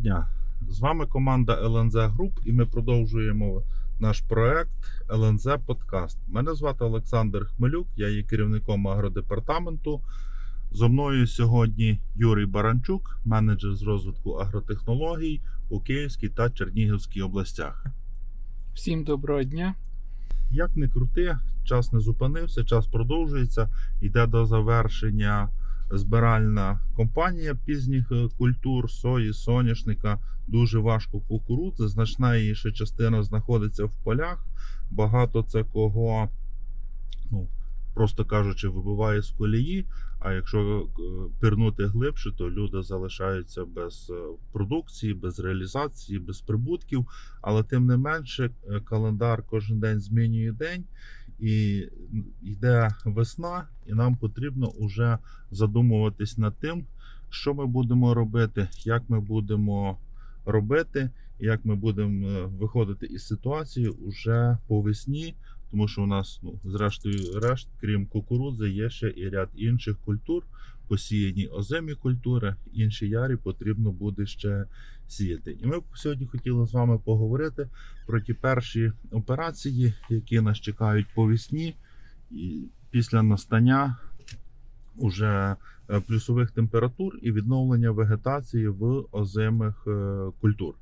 дня! З вами команда ЛНЗ Груп і ми продовжуємо наш проект ЛНЗ Подкаст. Мене звати Олександр Хмелюк, я є керівником агродепартаменту. Зо мною сьогодні Юрій Баранчук, менеджер з розвитку агротехнологій у Київській та Чернігівській областях. Всім доброго дня. Як не крути, час не зупинився, час продовжується, йде до завершення збиральна компанія пізніх е, культур, сої, соняшника, дуже важко кукурудзи. Значна її ще частина знаходиться в полях. Багато це кого, ну, просто кажучи, вибиває з колії. А якщо е, пірнути глибше, то люди залишаються без е, продукції, без реалізації, без прибутків. Але тим не менше, календар кожен день змінює день, і йде весна, і нам потрібно вже задумуватись над тим, що ми будемо робити, як ми будемо робити, як ми будемо е, виходити із ситуації уже по весні. Тому що у нас, ну, зрештою, решт, крім кукурудзи, є ще і ряд інших культур, посіяні озимі культури, інші ярі потрібно буде ще сіяти. І ми сьогодні хотіли з вами поговорити про ті перші операції, які нас чекають по весні, і після настання уже е, плюсових температур і відновлення вегетації в озимих е, культур.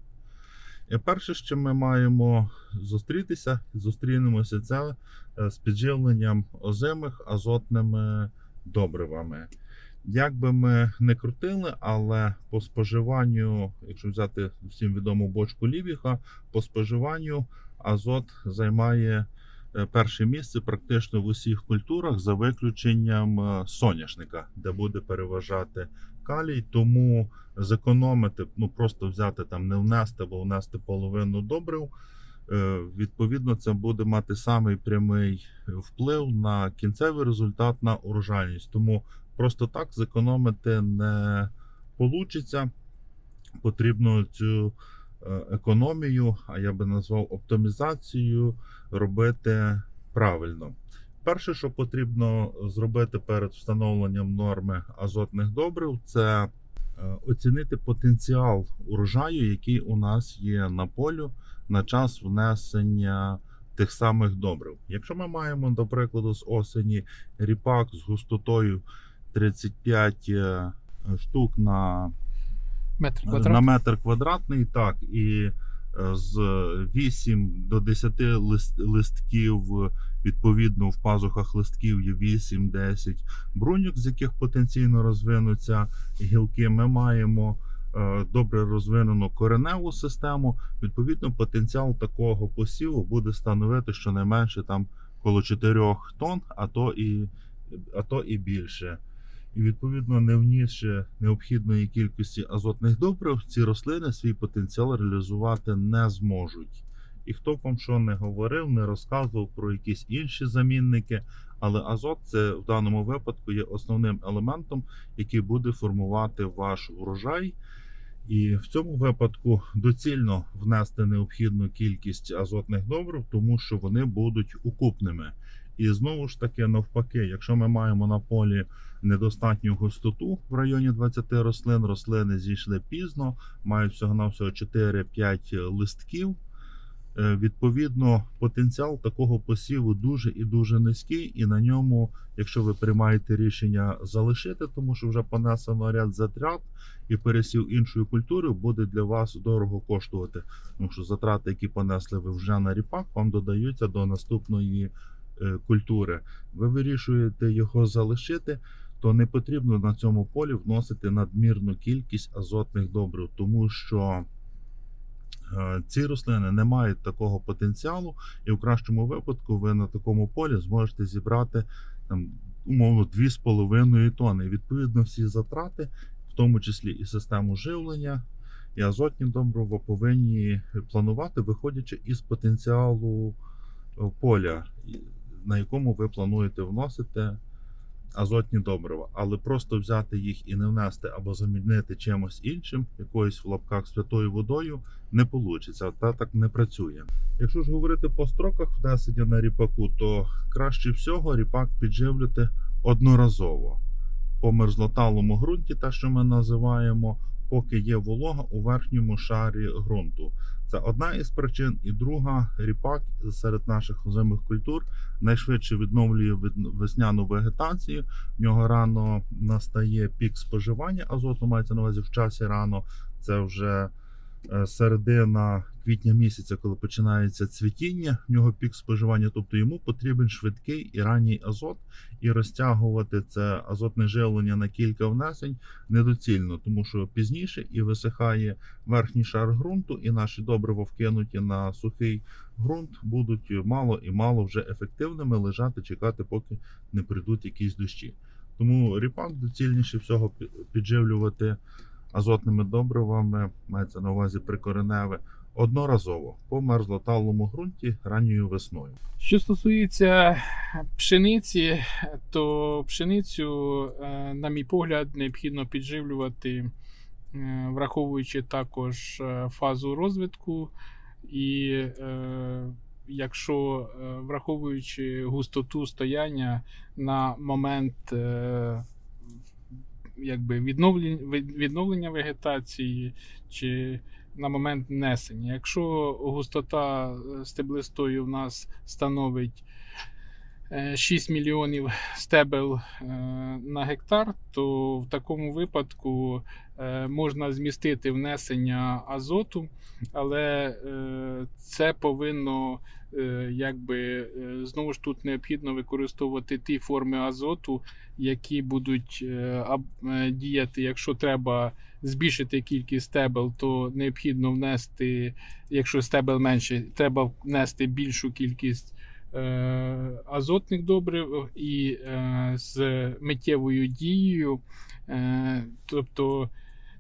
І перше, з чим ми маємо зустрітися, зустрінемося це е, з підживленням озимих азотними добривами. Як би ми не крутили, але по споживанню, якщо взяти всім відому бочку Лівіха, по споживанню азот займає е, перше місце практично в усіх культурах, за виключенням е, соняшника, де буде переважати калій. Тому зекономити, ну просто взяти там, не внести або внести половину добрив. е, Відповідно, це буде мати самий прямий вплив на кінцевий результат на урожайність. Тому просто так зекономити не вийде. Потрібно цю е, економію, а я би назвав оптимізацію, робити правильно. Перше, що потрібно зробити перед встановленням норми азотних добрив, це е, оцінити потенціал урожаю, який у нас є на полю на час внесення тих самих добрив. Якщо ми маємо, до прикладу, з осені ріпак з густотою 35 е, штук на Метр на метр квадратний, так, і е, з 8 до 10 лист, листків, відповідно, в пазухах листків є 8-10 бруньок, з яких потенційно розвинуться гілки. Ми маємо е, добре розвинену кореневу систему. Відповідно, потенціал такого посіву буде становити щонайменше там коло 4 тонн, а то і, а то і більше. І відповідно, не внісши необхідної кількості азотних добрив, ці рослини свій потенціал реалізувати не зможуть. І хто б вам що не говорив, не розказував про якісь інші замінники, але азот це в даному випадку є основним елементом, який буде формувати ваш урожай. І в цьому випадку доцільно внести необхідну кількість азотних добрив, тому що вони будуть укупними. І знову ж таки, навпаки, якщо ми маємо на полі недостатню густоту в районі 20 рослин, рослини зійшли пізно, мають всього на всього 4-5 листків. Е, Відповідно, потенціал такого посіву дуже і дуже низький, і на ньому, якщо ви приймаєте рішення залишити, тому що вже понесено ряд затрат і пересів іншою культурою, буде для вас дорого коштувати. Тому що затрати, які понесли ви вже на ріпак, вам додаються до наступної культури. Ви вирішуєте його залишити, то не потрібно на цьому полі вносити надмірну кількість азотних добрив, тому що е, ці рослини не мають такого потенціалу, і в кращому випадку ви на такому полі зможете зібрати там умовно 2,5 тонни. Відповідно, всі затрати, в тому числі і систему живлення, і азотні добрива повинні планувати, виходячи із потенціалу е, поля, на якому ви плануєте вносити азотні добрива. Але просто взяти їх і не внести або замінити чимось іншим, якоюсь в лапках святою водою, не вийде. Та так не працює. Якщо ж говорити по строках внесення на ріпаку, то краще всього ріпак підживлювати одноразово по мерзлоталому ґрунті, те, що ми називаємо, поки є волога у верхньому шарі ґрунту. Це одна із причин. І друга ріпак серед наших озимих культур найшвидше відновлює від- весняну вегетацію. В нього рано настає пік споживання азоту, мається на увазі в часі рано. Це вже середина квітня місяця, коли починається цвітіння, в нього пік споживання, тобто йому потрібен швидкий і ранній азот, і розтягувати це азотне живлення на кілька внесень недоцільно, тому що пізніше і висихає верхній шар ґрунту, і наші добрива вкинуті на сухий ґрунт будуть мало і мало вже ефективними лежати, чекати, поки не прийдуть якісь дощі. Тому ріпак доцільніше всього підживлювати азотними добривами, мається на увазі прикореневе, одноразово по мерзлоталому ґрунті ранньою весною. Що стосується пшениці, то пшеницю, е, на мій погляд, необхідно підживлювати, е, враховуючи також е, фазу розвитку, і якщо враховуючи густоту стояння на момент якби відновлення, відновлення вегетації чи на момент внесення. Якщо густота е, стеблистої в нас становить е, 6 мільйонів стебел е, на гектар, то в такому випадку е, можна змістити внесення азоту, але е, це повинно е, якби е, знову ж тут необхідно використовувати ті форми азоту, які будуть е, е, діяти, якщо треба збільшити кількість стебел, то необхідно внести, якщо стебел менше, треба внести більшу кількість е, азотних добрив і з миттєвою дією. Тобто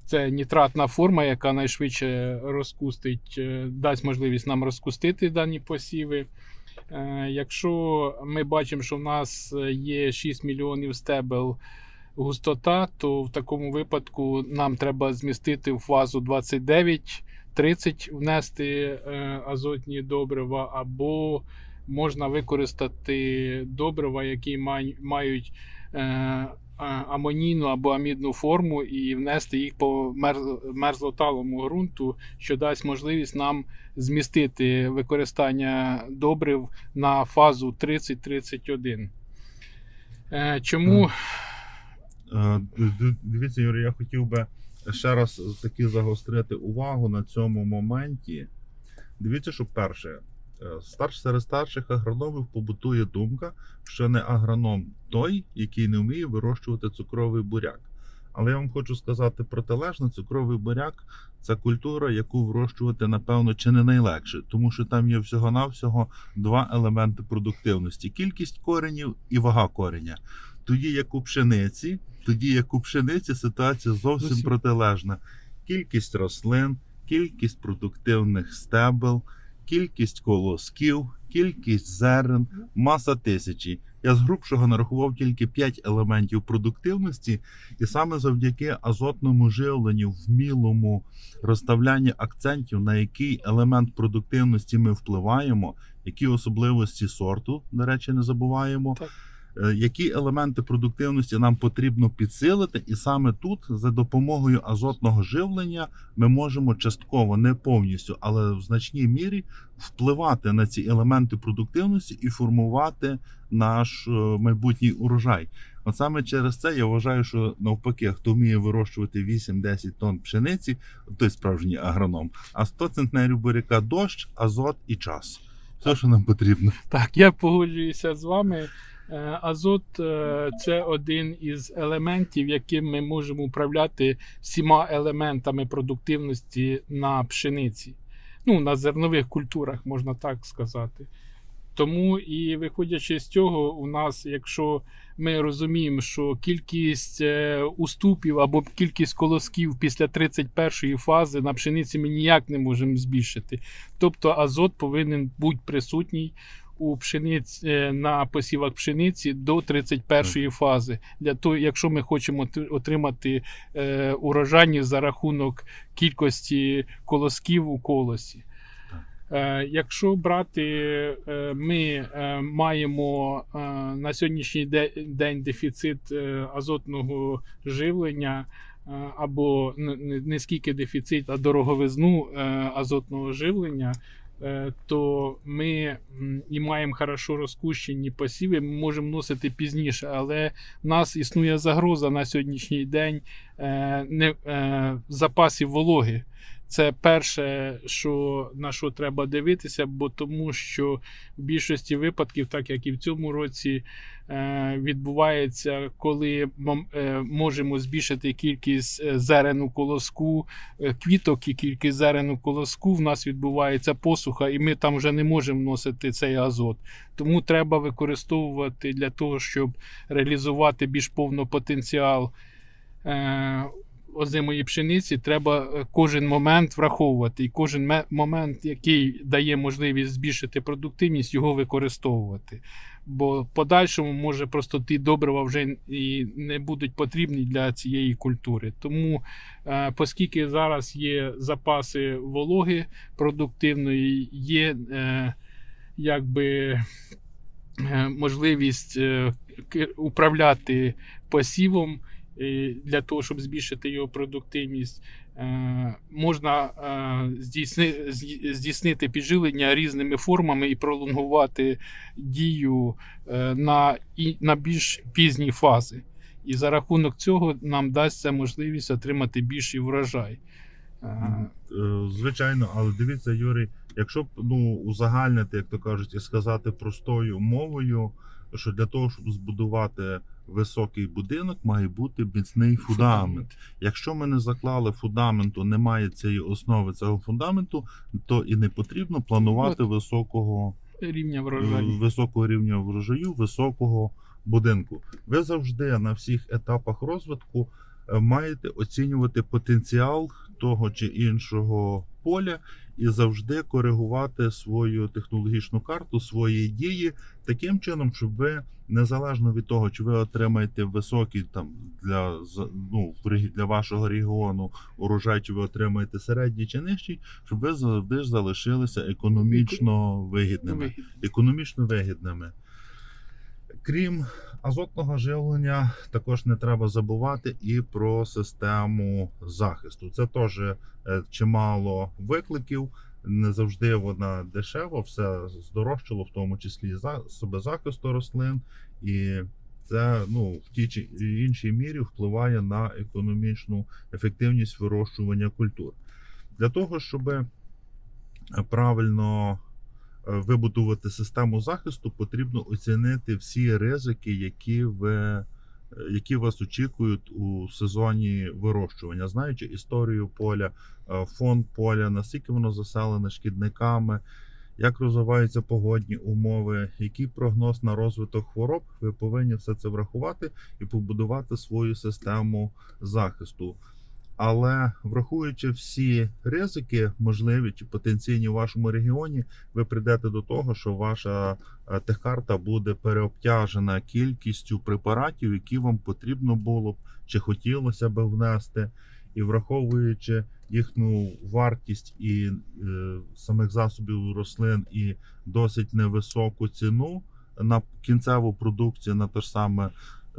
це нітратна форма, яка найшвидше розкустить, дасть можливість нам розкустити дані посіви. Е, Якщо ми бачимо, що в нас є 6 мільйонів стебел густота, то в такому випадку нам треба змістити в фазу 29-30 внести е, азотні добрива, або можна використати добрива, які мають е, амонійну або амідну форму, і внести їх по мерз- мерзлоталому ґрунту, що дасть можливість нам змістити використання добрив на фазу 30-31. Е, Чому Е, Дивіться, Юрій, я хотів би ще раз таки загострити увагу на цьому моменті. Дивіться, що перше, старш, серед старших агрономів побутує думка, що не агроном той, який не вміє вирощувати цукровий буряк. Але я вам хочу сказати протилежно, цукровий буряк це культура, яку вирощувати, напевно, чи не найлегше, тому що там є всього-навсього два елементи продуктивності: кількість коренів і вага кореня. Тоді, як у пшениці, тоді як у пшениці ситуація зовсім Зовсім. протилежна. Кількість рослин, кількість продуктивних стебел, кількість колосків, кількість зерен, маса тисячі. Я з грубшого нарахував тільки 5 елементів продуктивності, і саме завдяки азотному живленню, вмілому розставлянні акцентів, на який елемент продуктивності ми впливаємо, які особливості сорту, до речі, не забуваємо. Так. Е, Які елементи продуктивності нам потрібно підсилити, і саме тут, за допомогою азотного живлення, ми можемо частково, не повністю, але в значній мірі впливати на ці елементи продуктивності і формувати наш е, майбутній урожай. От саме через це я вважаю, що навпаки, хто вміє вирощувати 8-10 тонн пшениці, той справжній агроном. А 100 центнерів буряка дощ, азот і час. Все, що нам потрібно. Так, я погоджуюся з вами. Е, Азот е, це один із елементів, яким ми можемо управляти всіма елементами продуктивності на пшениці. Ну, на зернових культурах, можна так сказати. Тому і виходячи з цього, у нас, якщо ми розуміємо, що кількість е, уступів або кількість колосків після 31-ї фази на пшениці ми ніяк не можемо збільшити. Тобто азот повинен бути присутній у пшениці е, на посівах пшениці до 31-ї фази. Для того, якщо ми хочемо отримати е, урожайність за рахунок кількості колосків у колосі. Е, Якщо брати, ми маємо на сьогоднішній де- день дефіцит азотного живлення. або не скільки дефіцит, а дороговизну азотного живлення, то ми і маємо хорошо розкущені посіви, ми можемо носити пізніше, але в нас існує загроза на сьогоднішній день е, не, е, запасів вологи. Це перше, що, на що треба дивитися, бо тому що в більшості випадків, так як і в цьому році, е, відбувається, коли е, можемо збільшити кількість е, зерен у колоску, квіток і кількість зерен у колоску, в нас відбувається посуха, і ми там вже не можемо вносити цей азот. Тому треба використовувати для того, щоб реалізувати більш повно потенціал. Озимої пшениці треба е, кожен момент враховувати, і кожен ме- момент, який дає можливість збільшити продуктивність, його використовувати. Бо подальшому може просто ті добрива вже і не будуть потрібні для цієї культури. Тому, е, оскільки зараз є запаси вологи продуктивної, є е, якби можливість управляти посівом для того, щоб збільшити його продуктивність. Е, Можна е, здійсни- зді- здійснити підживлення різними формами і пролонгувати дію е, на, більш пізні фази. І за рахунок цього нам дасться можливість отримати більший врожай. Е, Е, Звичайно, але дивіться, Юрій, якщо б ну узагальнити, як то кажуть, і сказати простою мовою, що для того, щоб збудувати високий будинок, має бути міцний фундамент. Якщо ми не заклали фундаменту, немає цієї основи цього фундаменту, то і не потрібно планувати високого Рівня е, врожаю. високого рівня врожаю, високого будинку. Ви завжди на всіх етапах розвитку е, маєте оцінювати потенціал того чи іншого поля і завжди коригувати свою технологічну карту, свої дії таким чином, щоб ви незалежно від того, чи ви отримаєте високий там для ну, для вашого регіону урожай, чи ви отримаєте середній чи нижчий, щоб ви завжди залишилися економічно вигідними економічно вигідними. Крім азотного живлення, також не треба забувати і про систему захисту. Це теж е, чимало викликів. Не завжди вона дешева, все здорожчало, в тому числі і засоби захисту рослин, і це ну, в тій чи іншій мірі впливає на економічну ефективність вирощування культур. Для того, щоб е, правильно вибудувати систему захисту, потрібно оцінити всі ризики, які ви. Які вас очікують у сезоні вирощування, знаючи історію поля, е, фон поля, наскільки воно заселене шкідниками, як розвиваються погодні умови, який прогноз на розвиток хвороб, ви повинні все це врахувати і побудувати свою систему захисту. Але враховуючи всі ризики, можливі чи потенційні в вашому регіоні, ви прийдете до того, що ваша е, техкарта буде переобтяжена кількістю препаратів, які вам потрібно було б чи хотілося б внести, і враховуючи їхню вартість і е, самих засобів рослин і досить невисоку ціну на кінцеву продукцію, на те ж саме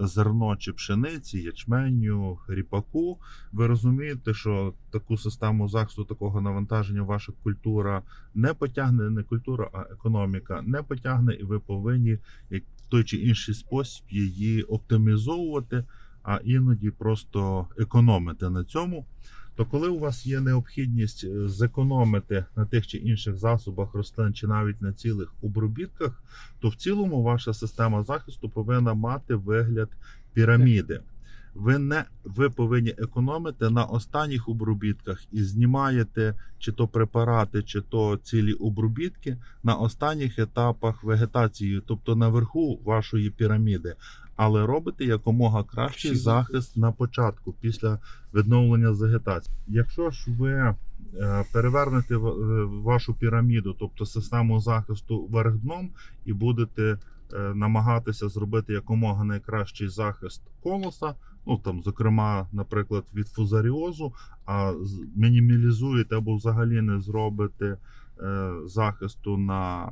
зерно чи пшениці, ячменю, ріпаку. Ви розумієте, що таку систему захисту, такого навантаження ваша культура не потягне, не культура, а економіка не потягне, і ви повинні як в той чи інший спосіб її оптимізовувати, а іноді просто економити на цьому. То коли у вас є необхідність е, зекономити на тих чи інших засобах рослин, чи навіть на цілих обробітках, то в цілому ваша система захисту повинна мати вигляд піраміди. Ви не ви повинні економити на останніх обробітках і знімаєте чи то препарати, чи то цілі обробітки на останніх етапах вегетації, тобто наверху вашої піраміди. Але робите якомога кращий захист на початку після відновлення вегетації. Якщо ж ви е, перевернете е, вашу піраміду, тобто систему захисту вверх дном, і будете е, намагатися зробити якомога найкращий захист колоса, ну там, зокрема, наприклад, від фузаріозу, а мінімалізуєте або взагалі не зробите е, захисту на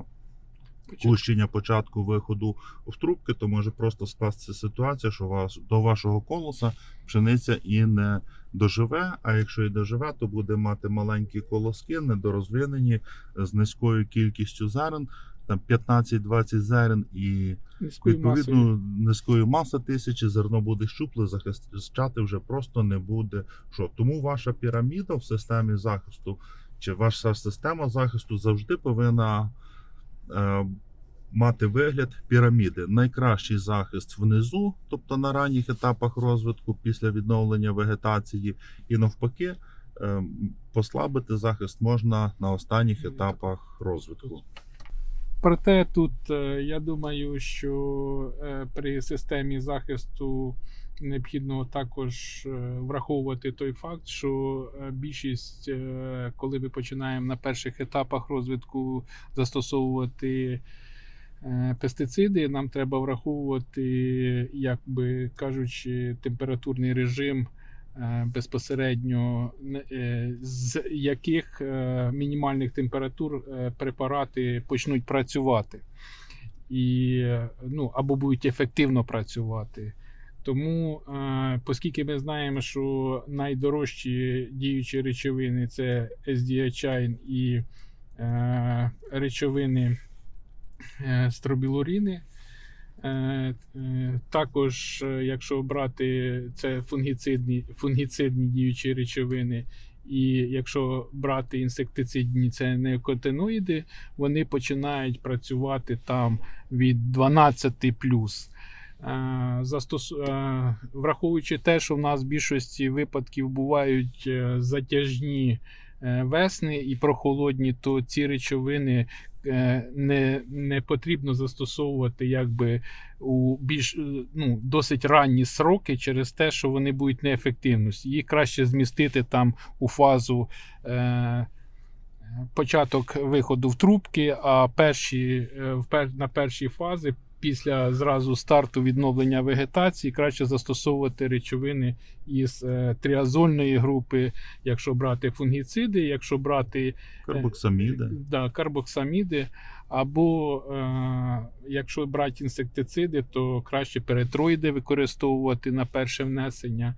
пущення початку виходу в трубки, то може просто скластися ситуація, що вас до вашого колоса пшениця і не доживе. А якщо і доживе, то буде мати маленькі колоски, недорозвинені з низькою кількістю зерен, там 15-20 зерен і Низькою масою. відповідно низької маси тисячі зерно буде щупле, захищати вже просто не буде. Що тому ваша піраміда в системі захисту чи ваша система захисту завжди повинна мати вигляд піраміди. Найкращий захист внизу, тобто на ранніх етапах розвитку після відновлення вегетації, і навпаки. е, Послабити захист можна на останніх етапах розвитку. Проте тут е, я думаю, що е, при системі захисту необхідно також е, враховувати той факт, що е, більшість, е, коли ми починаємо на перших етапах розвитку застосовувати пестициди, нам треба враховувати, як би кажучи, температурний режим. Безпосередньо з яких мінімальних температур препарати почнуть працювати, і ну або будуть ефективно працювати. Тому, е, оскільки ми знаємо, що найдорожчі діючі речовини це SDHI і е, речовини е, стробілуріни. Також, якщо брати це фунгіцидні, фунгіцидні діючі речовини, і якщо брати інсектицидні, це неокотиноїди, вони починають працювати там від 12 плюс. Е, Застос... е, Враховуючи те, що в нас в більшості випадків бувають е, затяжні весни і прохолодні, то ці речовини не, не потрібно застосовувати якби у більш ну, досить ранні сроки через те, що вони будуть неефективності. Їх краще змістити там у фазу. Е, Початок виходу в трубки, а перші, на перші фази після зразу старту відновлення вегетації краще застосовувати речовини із е, тріазольної групи, якщо брати фунгіциди, якщо брати Карбоксаміди. Да, карбоксаміди. Або е, якщо брати інсектициди, то краще перетроїди використовувати на перше внесення.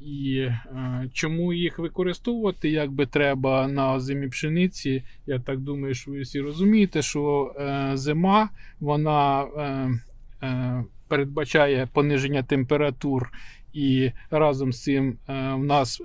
І е, чому їх використовувати, як би треба на озимій пшениці? Я так думаю, що ви всі розумієте, що е, зима вона е, передбачає пониження температур, і разом з цим в нас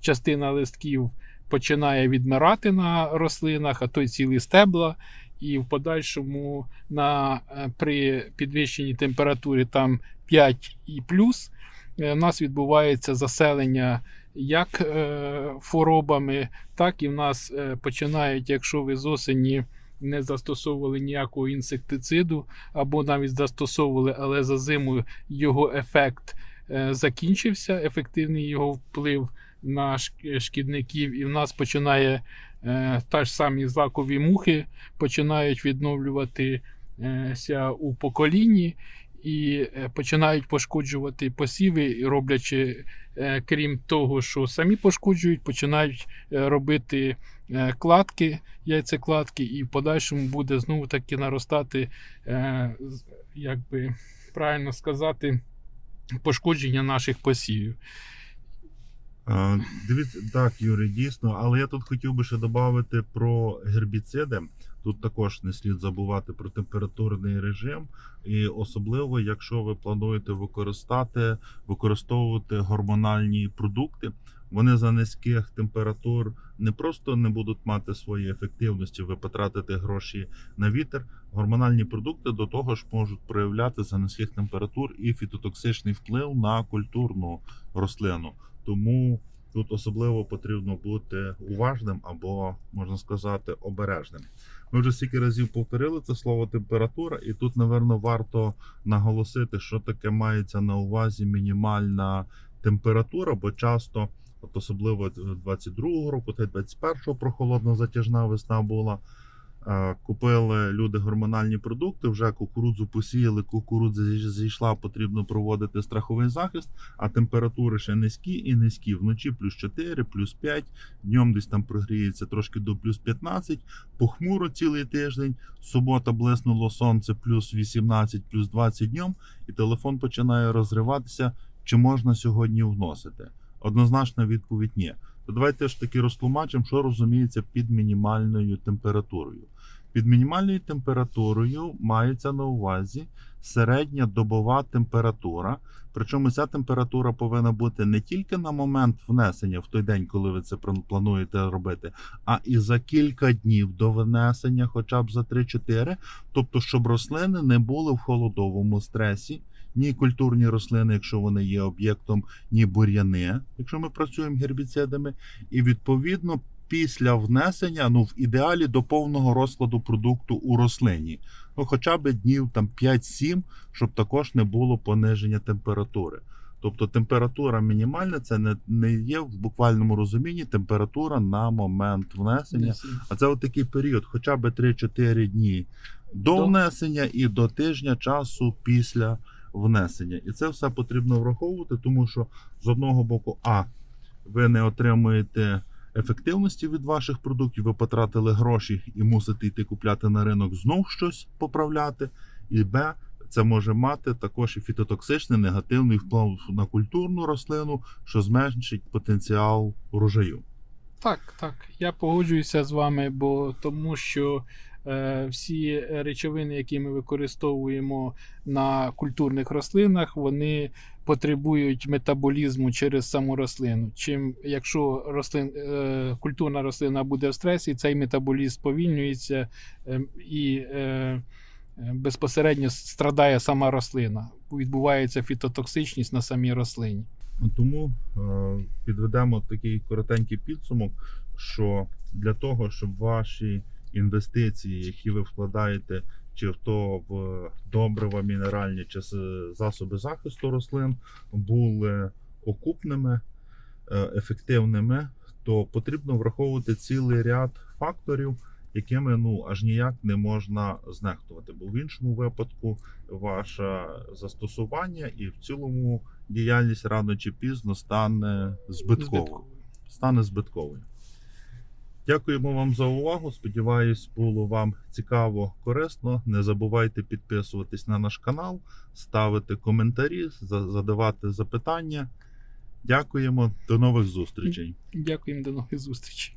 частина листків починає відмирати на рослинах, а то й цілі стебла. І в подальшому на, при підвищенні температури там 5 і плюс в нас відбувається заселення як е, хворобами, так і в нас е, починають, якщо ви з осені не застосовували ніякого інсектициду, або навіть застосовували, але за зиму його ефект е, закінчився, ефективний його вплив на шкідників, і в нас починає е, та ж самі злакові мухи починають відновлюватися у поколінні і е, починають пошкоджувати посіви, роблячи, е, крім того, що самі пошкоджують, починають е, робити кладки, яйцекладки, і в подальшому буде знову таки наростати, як би правильно сказати, пошкодження наших посівів. Дивіться, так, Юрій, дійсно, але я тут хотів би ще додати про гербіциди. Тут також не слід забувати про температурний режим, і особливо, якщо ви плануєте використати, використовувати гормональні продукти, вони за низьких температур не просто не будуть мати свої ефективності, ви потратите гроші на вітер. Гормональні продукти до того ж можуть проявляти за низьких температур і фітотоксичний вплив на культурну рослину. Тому тут особливо потрібно бути уважним або, можна сказати, обережним. Ми вже стільки разів повторили це слово температура, і тут, напевно, варто наголосити, що таке мається на увазі мінімальна температура, бо часто, от особливо 22-го року та й 21-го прохолодна затяжна весна була. Е, Купили люди гормональні продукти, вже кукурудзу посіяли, кукурудза зійшла, потрібно проводити страховий захист, а температури ще низькі і низькі. Вночі плюс 4, плюс 5, днем десь там прогріється трошки до плюс 15, похмуро цілий тиждень, субота блиснуло сонце плюс 18, плюс 20 днем, і телефон починає розриватися, чи можна сьогодні вносити. Однозначна відповідь ні. То давайте ж таки розтлумачимо, що розуміється під мінімальною температурою. Під мінімальною температурою мається на увазі середня добова температура. Причому ця температура повинна бути не тільки на момент внесення в той день, коли ви це план- плануєте робити, а і за кілька днів до внесення, хоча б за 3-4. Тобто, щоб рослини не були в холодовому стресі, ні культурні рослини, якщо вони є об'єктом, ні бур'яни, якщо ми працюємо гербіцидами, і відповідно. Після внесення, ну в ідеалі до повного розкладу продукту у рослині, ну хоча б днів там 5-7, щоб також не було пониження температури. Тобто температура мінімальна це не, не є в буквальному розумінні температура на момент внесення. А це от такий період, хоча б 3-4 дні до До. внесення і до тижня часу після внесення. І це все потрібно враховувати, тому що з одного боку, а ви не отримуєте ефективності від ваших продуктів, ви потратили гроші і мусите йти купляти на ринок знов щось поправляти. І Б, це може мати також і фітотоксичний негативний вплив на культурну рослину, що зменшить потенціал урожаю. Так, так. Я погоджуюся з вами, бо тому що всі речовини, які ми використовуємо на культурних рослинах, вони потребують метаболізму через саму рослину. Чим якщо рослин, е, культурна рослина буде в стресі, цей метаболізм сповільнюється е, і е, е, безпосередньо страдає сама рослина. Відбувається фітотоксичність на самій рослині. Тому е, підведемо такий коротенький підсумок, що для того, щоб ваші інвестиції, які ви вкладаєте, чи в то в добрива мінеральні, чи засоби захисту рослин, були окупними, е, ефективними, то потрібно враховувати цілий ряд факторів, якими ну аж ніяк не можна знехтувати. Бо в іншому випадку ваше застосування і в цілому діяльність рано чи пізно стане. Збитковою. Стане збитковою. Дякуємо вам за увагу. Сподіваюсь, було вам цікаво, корисно. Не забувайте підписуватись на наш канал, ставити коментарі, задавати запитання. Дякуємо, до нових зустрічей. Дякуємо до нових зустрічей.